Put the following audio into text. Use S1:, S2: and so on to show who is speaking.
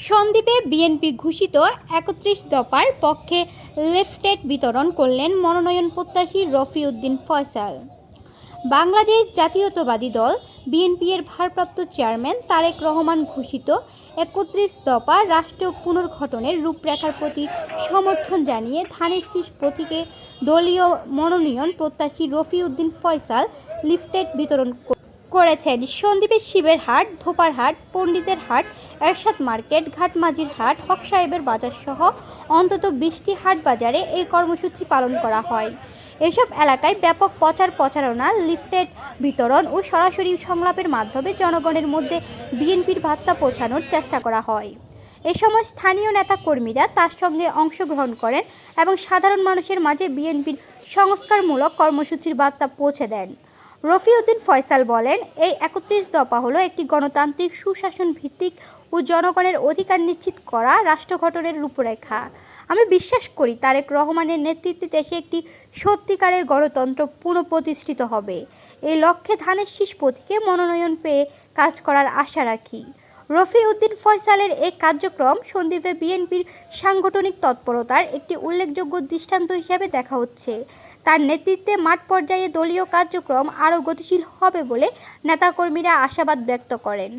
S1: সন্দ্বীপে BNP ঘোষিত একত্রিশ দফার পক্ষে লিফটেট বিতরণ করলেন মনোনয়ন প্রত্যাশী রফিউদ্দিন ফয়সাল। বাংলাদেশ জাতীয়তাবাদী দল বিএনপি এর ভারপ্রাপ্ত চেয়ারম্যান তারেক রহমান ঘোষিত একত্রিশ দফা রাষ্ট্র পুনর্গঠনের রূপরেখার প্রতি সমর্থন জানিয়ে ধানের শীষ প্রতীকে দলীয় মনোনয়ন প্রত্যাশী রফিউদ্দিন ফয়সাল লিফটেট বিতরণ করেছেন। সন্দ্বীপের শিবের হাট, ধোপার হাট, পণ্ডিতের হাট, এরশাদ মার্কেট, ঘাটমাজির হাট, হক সাহেবের বাজার সহ অন্তত বিশটি হাট বাজারে এই কর্মসূচি পালন করা হয়। এসব এলাকায় ব্যাপক প্রচার প্রচারণা, লিফলেট বিতরণ ও সরাসরি সংলাপের মাধ্যমে জনগণের মধ্যে বিএনপির বার্তা পৌঁছানোর চেষ্টা করা হয়। এ সময় স্থানীয় নেতা কর্মীরা তার সঙ্গে অংশগ্রহণ করেন এবং সাধারণ মানুষের মাঝে বিএনপির সংস্কারমূলক কর্মসূচির বার্তা পৌঁছে দেন। রফিউদ্দিন ফয়সাল বলেন, এই একত্রিশ দফা হলো একটি গণতান্ত্রিক সুশাসন ভিত্তিক ও জনগণের অধিকার নিশ্চিত করা রাষ্ট্র গঠনের রূপরেখা। আমি বিশ্বাস করি তারেক রহমানের নেতৃত্বে দেশে একটি সত্যিকারের গণতন্ত্র পুনঃপ্রতিষ্ঠিত হবে। এই লক্ষ্যে ধানের শীষ প্রতীকে মনোনয়ন পেয়ে কাজ করার আশা রাখি। রফিউদ্দিন ফয়সালের এই কার্যক্রম সন্দ্বীপে বিএনপির সাংগঠনিক তৎপরতার একটি উল্লেখযোগ্য দৃষ্টান্ত হিসাবে দেখা হচ্ছে। তার নেতৃত্বে মাঠ পর্যায়ে দলীয় কার্যক্রম আরও গতিশীল হবে বলে নেতাকর্মীরা আশাবাদ ব্যক্ত করেন।